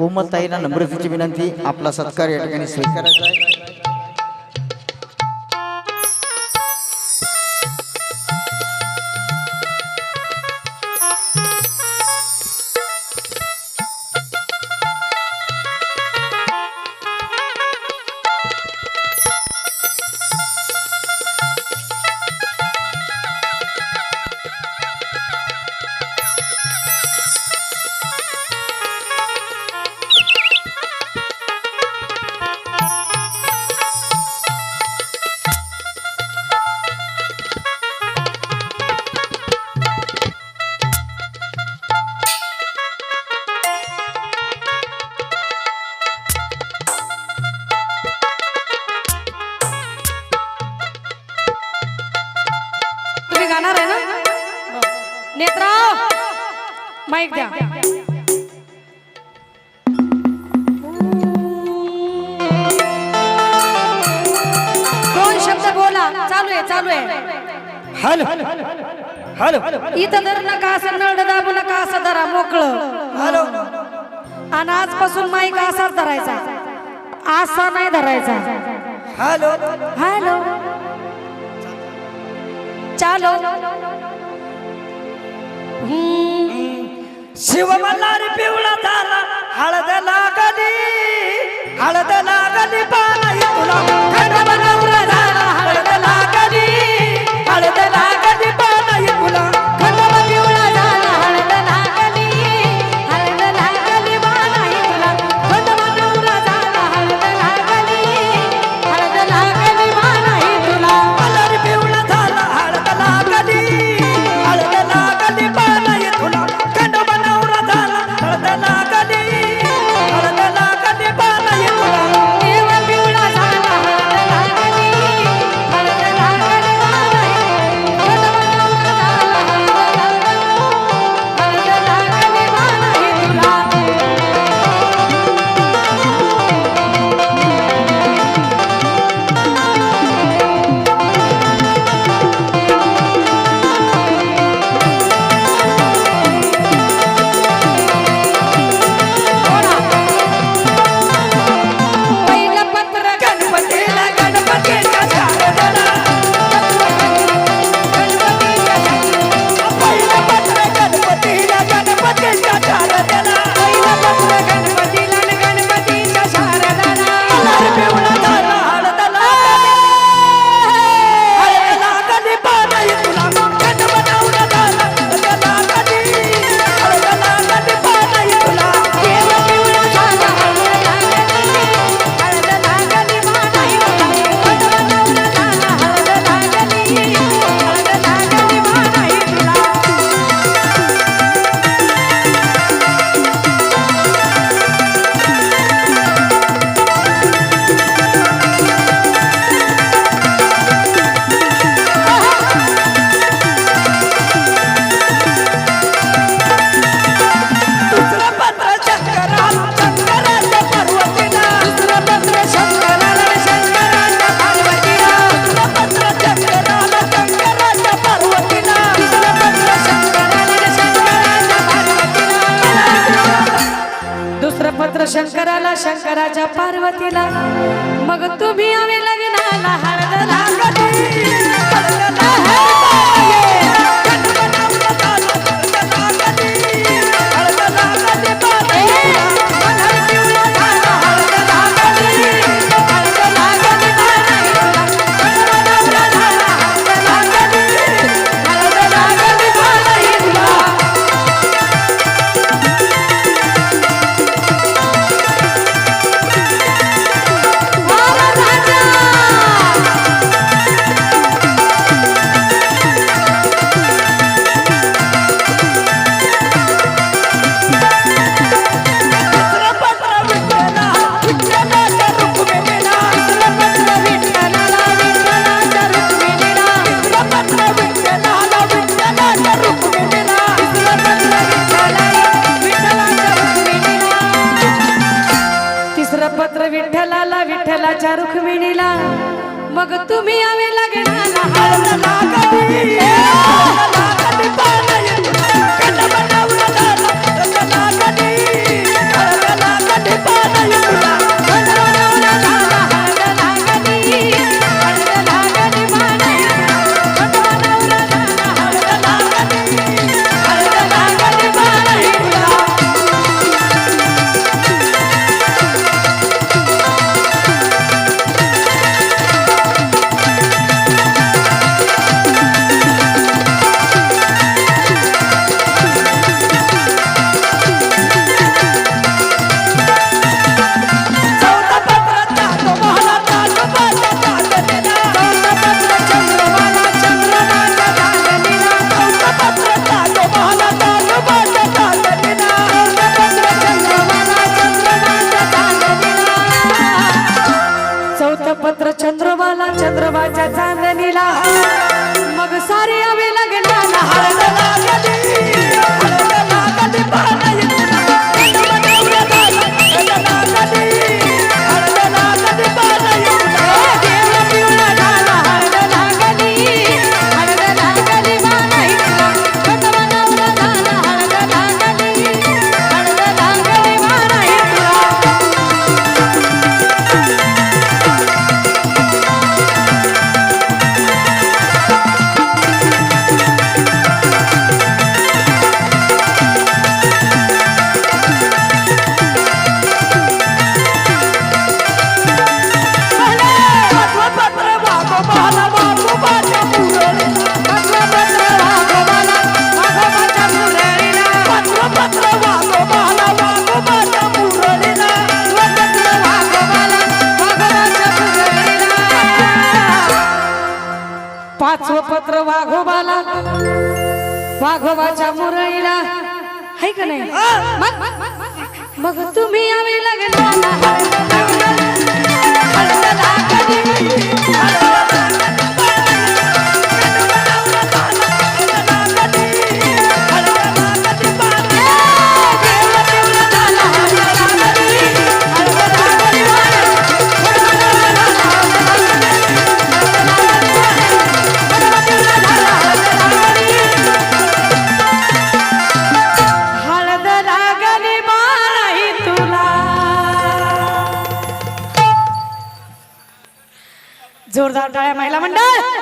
कोमलताईला नम्रतेची विनंती. आपला सत्कार या ठिकाणी स्वीकारायचा आहे. येणार आहे ना? नेत्राव माईक द्या. चालू आहे चालू आहे. हॅलो. हॅलो. इथं धर नका असं नळ दाबू नका असं धरा मोकळ? हॅलो. आणि आजपासून माईक असाच धरायचा. असा नाही धरायचा. हॅलो. हॅलो. चालो। शिव मल्हारी पिवळा झाला हळद लागली हळद लागली पाय तुला. राजा पार्वतीला. मग तुम्ही आम्ही लग्नाला मात्र विठ्ठलाला विठ्ठलाच्या रुक्मिणीला. मग तुम्ही यावे लागणार वाघोबाच्या मुरळीला. आहे का नाही? मग? तुम्ही यावे लागली. রামন্ডল